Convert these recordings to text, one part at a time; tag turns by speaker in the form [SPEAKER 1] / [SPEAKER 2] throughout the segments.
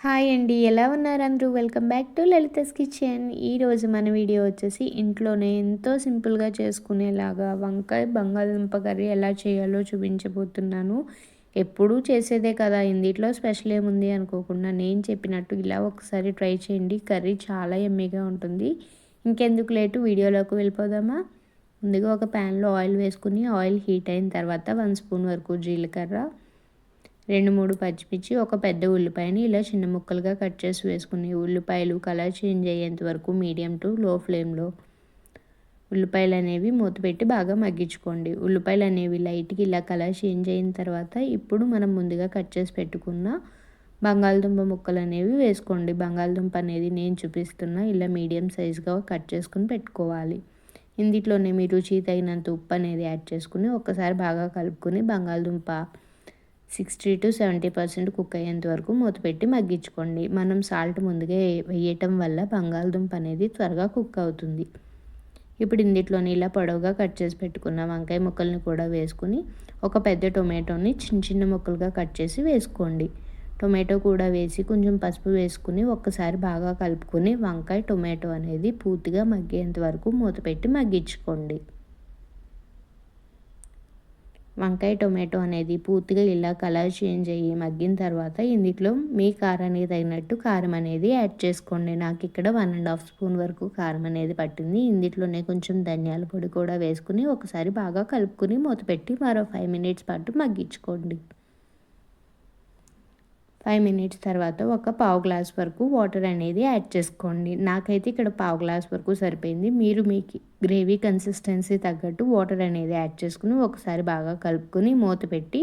[SPEAKER 1] Hi అండి ఎలా ఉన్నారు అందరూ? Welcome back to Lalitha's kitchen. ఈరోజు మన వీడియో వచ్చేసి ఇంట్లోనే ఎంతో సింపుల్గా చేసుకునేలాగా వంకాయ బంగాళదుంప కర్రీ ఎలా చేయాలో చూపించబోతున్నాను. ఎప్పుడూ చేసేదే కదా ఇందిట్లో స్పెషల్ ఏముంది అనుకోకుండా నేను చెప్పినట్టు ఇలా ఒకసారి ట్రై చేయండి. కర్రీ చాలా ఎమ్మీగా ఉంటుంది. ఇంకెందుకు లేటు వీడియోలోకి వెళ్ళిపోదామా? ముందుగా ఒక ప్యాన్లో ఆయిల్ వేసుకుని ఆయిల్ హీట్ అయిన తర్వాత వన్ స్పూన్ వరకు జీలకర్ర రెండు మూడు పచ్చిమిర్చి ఒక పెద్ద ఉల్లిపాయని ఇలా చిన్న ముక్కలుగా కట్ చేసి వేసుకుని ఉల్లిపాయలు కలర్ చేంజ్ అయ్యేంత వరకు మీడియం టు లో ఫ్లేమ్లో ఉల్లిపాయలు అనేవి మూత పెట్టి బాగా మగ్గించుకోండి. ఉల్లిపాయలు అనేవి లైట్గా ఇలా కలర్ చేంజ్ అయిన తర్వాత ఇప్పుడు మనం ముందుగా కట్ చేసి పెట్టుకున్న బంగాళదుంప ముక్కలు అనేవి వేసుకోండి. బంగాళదుంప అనేది నేను చూపిస్తున్నా ఇలా మీడియం సైజుగా కట్ చేసుకుని పెట్టుకోవాలి. ఇందులోనే మీ రుచి తగినంత ఉప్పు అనేది యాడ్ చేసుకుని ఒక్కసారి బాగా కలుపుకొని బంగాళదుంప sixty to seventy percent cook అయ్యేంత వరకు మూత పెట్టి మగ్గించుకోండి. మనం సాల్ట్ ముందుగా వేయటం వల్ల బంగాళదుంప అనేది త్వరగా కుక్ అవుతుంది. ఇప్పుడు ఇందిట్లోని ఇలా పొడవుగా కట్ చేసి పెట్టుకున్న వంకాయ ముక్కల్ని కూడా వేసుకుని ఒక పెద్ద టొమాటోని చిన్న చిన్న ముక్కలుగా కట్ చేసి వేసుకోండి. టొమాటో కూడా వేసి కొంచెం పసుపు వేసుకుని ఒక్కసారి బాగా కలుపుకొని వంకాయ టొమాటో అనేది పూర్తిగా మగ్గేంత వరకు మూత పెట్టి మగ్గించుకోండి. వంకాయ టొమాటో అనేది పూర్తిగా ఇలా కలర్ చేంజ్ అయ్యి మగ్గిన తర్వాత ఇందులో మీ కారానికి తగినట్టు కారం అనేది యాడ్ చేసుకోండి. నాకు ఇక్కడ వన్ అండ్ హాఫ్ స్పూన్ వరకు కారం అనేది పట్టింది. ఇందులోనే కొంచెం ధనియాల పొడి కూడా వేసుకుని ఒకసారి బాగా కలుపుకుని మూత పెట్టి మరో ఫైవ్ మినిట్స్ పాటు మగ్గించుకోండి. ఫైవ్ మినిట్స్ తర్వాత ఒక పావు గ్లాస్ వరకు వాటర్ అనేది యాడ్ చేసుకోండి. నాకైతే ఇక్కడ పావు గ్లాస్ వరకు సరిపోయింది. మీరు మీకు గ్రేవీ కన్సిస్టెన్సీ తగ్గట్టు వాటర్ అనేది యాడ్ చేసుకుని ఒకసారి బాగా కలుపుకొని మూత పెట్టి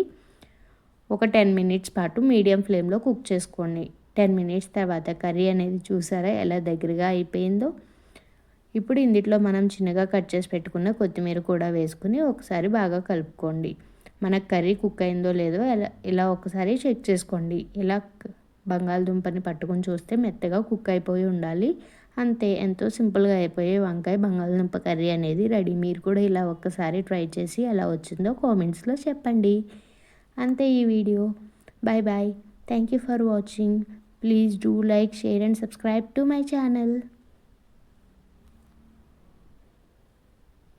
[SPEAKER 1] ఒక టెన్ మినిట్స్ పాటు మీడియం ఫ్లేమ్లో కుక్ చేసుకోండి. టెన్ మినిట్స్ తర్వాత కర్రీ అనేది చూసారా ఎలా దగ్గరగా అయిపోయిందో? ఇప్పుడు ఇందులో మనం చిన్నగా కట్ చేసి పెట్టుకున్న కొత్తిమీర కూడా వేసుకుని ఒకసారి బాగా కలుపుకోండి. మనకు కర్రీ కుక్ అయిందో లేదో ఇలా ఇలా ఒకసారి చెక్ చేసుకోండి. ఇలా బంగాళదుంపని పట్టుకొని చూస్తే మెత్తగా కుక్ అయిపోయి ఉండాలి. అంతే ఎంతో సింపుల్గా అయిపోయే వంకాయ బంగాళదుంప కర్రీ అనేది రెడీ. మీరు కూడా ఇలా ఒక్కసారి ట్రై చేసి ఎలా వచ్చిందో కామెంట్స్లో చెప్పండి. అంతే ఈ video. Bye bye. Thank you for watching. Please do like share and subscribe to my channel.